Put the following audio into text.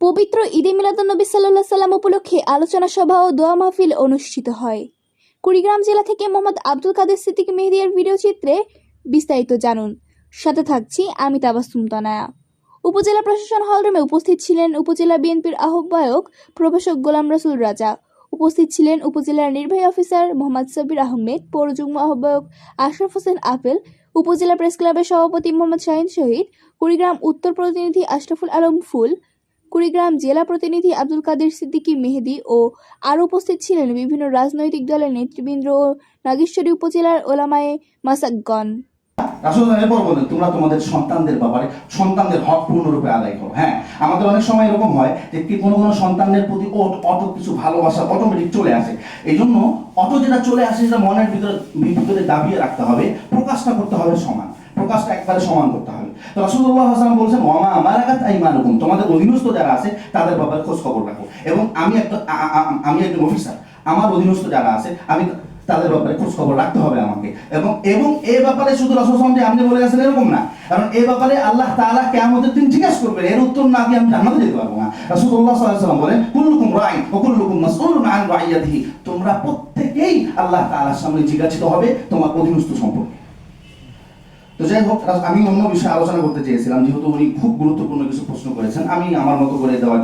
পবিত্র ঈদে মিলাদুন্নবী সাল্লাহ সাল্লাম উপলক্ষে আলোচনা সভা ও দোয়া মাহফিল অনুষ্ঠিত হয়। কুড়িগ্রাম জেলা থেকে মোহাম্মদ আব্দুল কাদের সিদ্দিক মেহেদিয়ার ভিডিও চিত্রে বিস্তারিত জানুন। সাথে থাকছি আমি তাবাসুম তনায়া উপজেলা প্রশাসন হলরুমে উপস্থিত ছিলেন উপজেলা বিএনপির আহ্বায়ক প্রভাষক গোলাম রসুল রাজা। উপস্থিত ছিলেন উপজেলার নির্বাহী অফিসার মোহাম্মদ সাবির আহমেদ, পৌর যুগ্ম আহ্বায়ক আশরাফ হোসেন আপেল উপজেলা প্রেস ক্লাবের সভাপতি মোহাম্মদ শাহিন শহীদ, কুড়িগ্রাম উত্তর প্রতিনিধি আশরাফুল আলম ফুল কুড়িগ্রাম জেলা প্রতিনিধি আব্দুল কাদের সিদ্দিকী মেহেদি ও আরও উপস্থিত ছিলেন বিভিন্ন রাজনৈতিক দলের নেতৃবৃন্দ ও নাগেশ্বরী উপজেলার ওলামায়ে মাসাকগণ তোমরা তোমাদের সন্তানদের ব্যাপারে, সন্তানদের হক পূর্ণরূপে আদায় করো। হ্যাঁ আমাদের অনেক সময় এরকম হয় যে কোনো কোনো সন্তানের প্রতি কিছু ভালোবাসা অটোমেটিক চলে আসে। এই জন্য যেটা চলে আসে, সেটা মনের ভিতরে ভিতরে দাবিয়ে রাখতে হবে, প্রকাশটা করতে হবে সমান। প্রকাশটা একবারে সমান করতে হবে। হাসান বলছেন ওমা আমার আঘাত তোমাদের অধীনস্থ যারা আছে, তাদের ব্যাপারে খোঁজ খবর রাখো। এবং আমি একটা আমি একজন অফিসার আমার অধীনস্থ যারা আছে, আমি তাদের ব্যাপারে খোঁজ খবর রাখতে হবে আমাকে। এবং এবং এই ব্যাপারে শুধু যে আপনি বলে গেছেন এরকম না। কারণ এই ব্যাপারে আল্লাহ তাআলা কেয়ামতের দিন জিজ্ঞাসা করবেন, এর উত্তর না দিয়ে আমি জান্নাতে যেতে পারব না। রাসূলুল্লাহ সাল্লাল্লাহু আলাইহি ওয়াসাল্লাম বলেন, কুল্লুকুম কুল্লুকুম মাসউলুন আন রাইয়াতিহি। তোমরা প্রত্যেকেই আল্লাহ তাআলার সামনে জিজ্ঞাসিত হবে তোমার অধীনস্থ সম্পর্কে। তো যাই হোক, আমি অন্য বিষয়ে আলোচনা করতে চেয়েছিলাম, যেহেতু উনি খুব গুরুত্বপূর্ণ কিছু প্রশ্ন করেছেন, আমি আমার মতো করে দেওয়ার